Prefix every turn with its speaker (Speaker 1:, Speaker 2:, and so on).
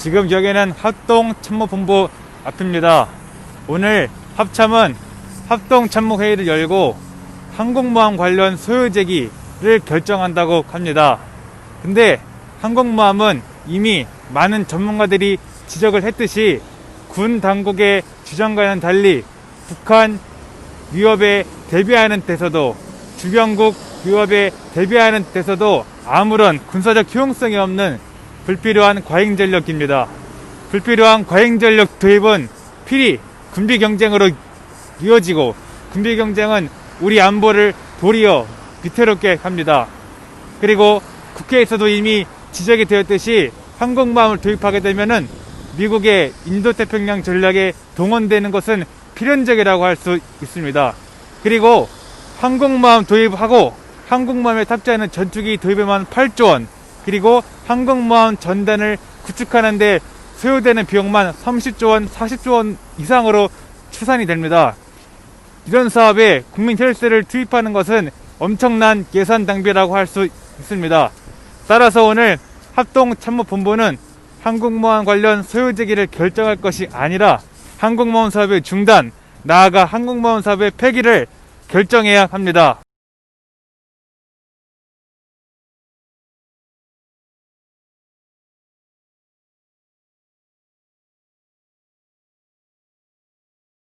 Speaker 1: 지금 여기는 합동 참모본부 앞입니다. 오늘 합참은 합동 참모 회의를 열고 항공모함 관련 소요 제기를 결정한다고 합니다. 근데 항공모함은 이미 많은 전문가들이 지적을 했듯이 군 당국의 주장과는 달리 북한 위협에 대비하는 데서도 주변국 위협에 대비하는 데서도 아무런 군사적 효용성이 없는 불필요한 과잉 전력입니다. 불필요한 과잉 전력 도입은 필히 군비 경쟁으로 이어지고 군비 경쟁은 우리 안보를 도리어 비태롭게 합니다. 그리고 국회에서도 이미 지적이 되었듯이 항공모함을 도입하게 되면은 미국의 인도태평양 전략에 동원되는 것은 필연적이라고 할 수 있습니다. 그리고 항공모함 도입하고 항공모함에 탑재하는 전투기 도입에만 8조 원, 그리고 항공모함 전단을 구축하는데 소요되는 비용만 30조 원, 40조 원 이상으로 추산이 됩니다. 이런 사업에 국민 혈세를 투입하는 것은 엄청난 예산 낭비라고 할 수 있습니다. 따라서 오늘 합동참모본부는 항공모함 관련 소요 제기를 결정할 것이 아니라 항공모함 사업의 중단, 나아가 항공모함 사업의 폐기를 결정해야 합니다.